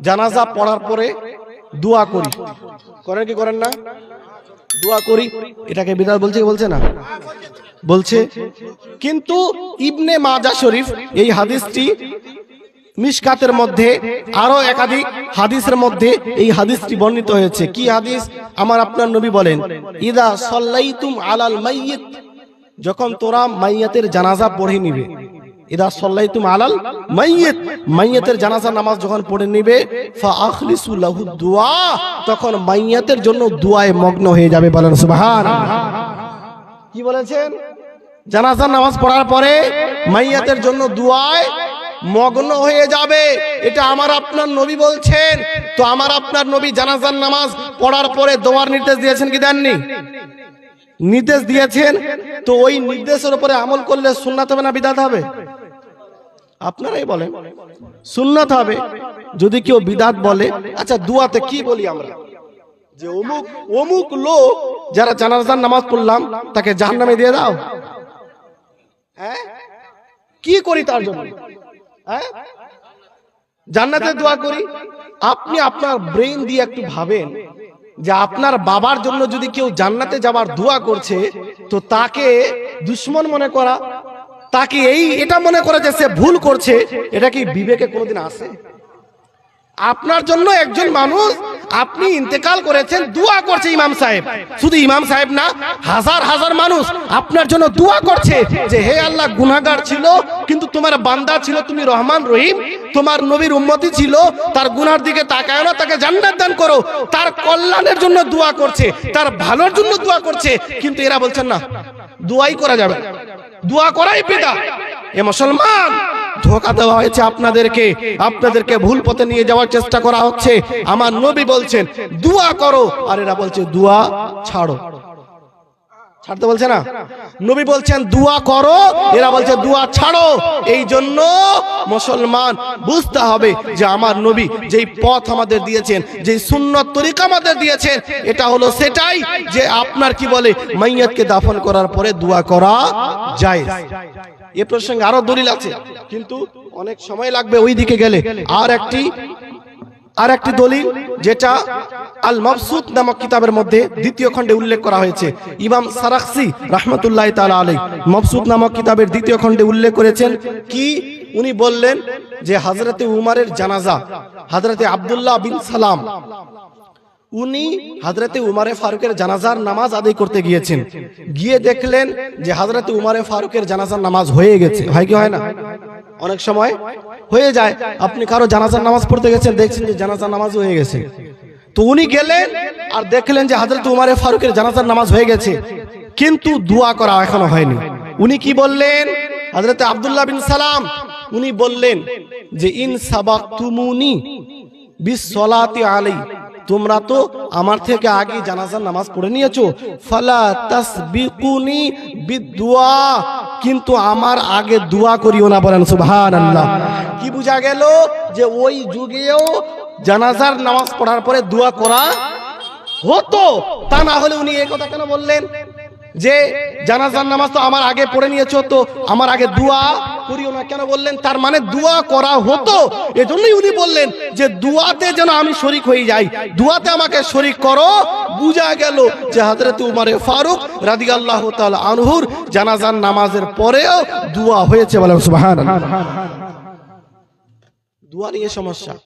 জানাজা পড়ার পরে দোয়া করি। করেন কি করেন না? দোয়া করি। এটাকে বিদাত বলছে কি বলছে না? বলছে কিন্তু ইবনে মাজা শরীফ এই হাদিসটি মিশকাতের মধ্যে আরও একাধিক হাদিসের মধ্যে এই হাদিসটি বর্ণিত হয়েছে। কি হাদিস? আমার আপনার নবী বলেন ইদা সল্লাইতুম আলাল মাইয়িত। যখন তোরা মাইয়াতের জানাজা পড়ে নিবে। ইদা সল্লাইতুম আলাল মাইয়িত। নামাজ যখন পড়ে নিবে দুআ তখন মাইয়াতের জন্য দুআয় মগ্ন হয়ে যাবে বলেন কি বলেছেন? নামাজ পড়ার পরে মাইয়াতের জন্য দুআয় মগ্ন হয়ে যাবে। এটা আমার আপনার নবী বলছেন। তো আমার আপনার নবী জানাজার নামাজ পড়ার পরে দোয়ার নির্দেশ দিয়েছেন কি দেননি? নির্দেশ দিয়েছেন। তো ওই নির্দেশের উপরে আমল করলে সুন্নাত হবে না বিদাত হবে? আপনারাই বলেন, সুন্নাত হবে যদি কেউ বিদাত বলে। আচ্ছা দুয়াতে কি বলি আমরা? যে অমুক অমুক লোক যারা জানাজার নামাজ পড়লাম, তাকে জাহান্নামে দিয়ে দাও। হ্যাঁ? কি করি তার জন্য? হ্যাঁ? জান্নাতে দোয়া করি। আপনি আপনার ব্রেন দিয়ে একটু ভাবেন যে আপনার বাবার জন্য যদি কেউ জান্নাতে যাবার দোয়া করছে, তো তাকে দুশ্মন মনে করা তাকে এই, এটা মনে করে যে সে ভুল করছে, এটা কি বিবেকে কোনোদিন আসে? আপনার জন্য একজন মানুষ, আপনি ইন্তেকাল করেছেন, দোয়া করছে ইমাম সাহেব। শুধু ইমাম সাহেব না, হাজার হাজার মানুষ আপনার জন্য দোয়া করছে যে, হে আল্লাহ গুনাগার ছিল, কিন্তু তোমার বান্দা ছিল, তুমি রহমান রহিম, তোমার নবীর উম্মতি ছিল, তার গুনার দিকে তাকায় না, তাকে জান্নাত দান করো। তার কল্যাণের জন্য দোয়া করছে, তার ভালোর জন্য দোয়া করছে, কিন্তু এরা বলছেন না, দোয়াই করা যাবে। দোয়া করাই পিতা এ মুসলমান, ধোকা দেওয়া হয়েছে আপনাদেরকে। আপনাদেরকে ভুল পথে নিয়ে যাওয়ার চেষ্টা করা হচ্ছে। আমার নবী বলছেন, দোয়া করো। আর এরা বলছে, দোয়া ছাড়ো। ছাড়তে বলছে না? নবী বলছেন, দোয়া করো। এরা বলছে, দোয়া ছাড়ো। এই জন্য মুসলমান বুঝতে হবে যে আমার নবী যেই পথ আমাদের দিয়েছেন, যেই সুন্নত তরিকা আমাদের দিয়েছেন, এটা হলো সেটাই যে আপনার কি বলে, মাইয়াতকে দাফন করার পরে দোয়া করা যায় এ প্রসঙ্গে আরও দলিল আছে, কিন্তু অনেক সময় লাগবে ওই দিকে গেলে। আর একটি আর একটি দলিল যেটা আল মবসুদ নামক কিতাবের মধ্যে দ্বিতীয় খণ্ডে উল্লেখ করা হয়েছে। ইমাম সারাকসি রহমতুল্লাহ তালা আলাই মবসুদ নামক কিতাবের দ্বিতীয় খণ্ডে উল্লেখ করেছেন কি? উনি বললেন যে হযরতে উমারের জানাজা, হযরতে আব্দুল্লাহ বিন সালাম, উনি হাজরতে উমারে ফারুকের জানাজার নামাজ আদায় করতে গিয়েছেন। গিয়ে দেখলেন যে হাজরতে উমারে ফারুকের জানাজার নামাজ হয়ে গেছে। হয় কি হয় না? অনেক সময় হয়ে যায়। আপনি কারও জানাজার নামাজ পড়তে গেছেন, দেখছেন যে জানাজার নামাজ হয়ে গেছে। তো উনি গেলেন আর দেখলেন যে হাজরত উমারে ফারুকের জানাজার নামাজ হয়ে গেছে। কিন্তু দোয়া করা এখনও হয়নি। উনি কি বললেন? হাজরত আব্দুল্লাহ বিন সালাম, উনি বললেন যে, ইন সাবাক তুমুনি বিসলাতি আলাই, তোমরা তো আমার থেকে আগে জানাজার নামাজ পড়ে নিয়েছো। ফালা তাসবিকুনি বিদুয়া, কিন্তু আমার আগে দোয়া করিও না বলেন, সুবহানাল্লাহ। কি বোঝা গেল? যে ওই যুগেও জানাজার নামাজ পড়ার পরে দোয়া করা হতো। তা না হলে উনি এই কথা কেন বললেন? যে জানাজার নামাজ তো আমার আগে পড়ে নিয়েছো তো আমার আগে দোয়া করিও না। কেন বললেন? তার মানে দোয়া করা হতো। এজন্যই উনি বললেন যে দুয়াতে যেন আমি শরিক হয়ে যাই। দুয়াতে আমাকে শরিক করো। বুঝা গেল যে হযরত উমারে ফারুক রাদিয়াল্লাহু তাআলা আনহুর জানাজার নামাজের পরেও দোয়া হয়েছে বলে সুবহানাল্লাহ। দোয়া নিয়ে সমস্যা।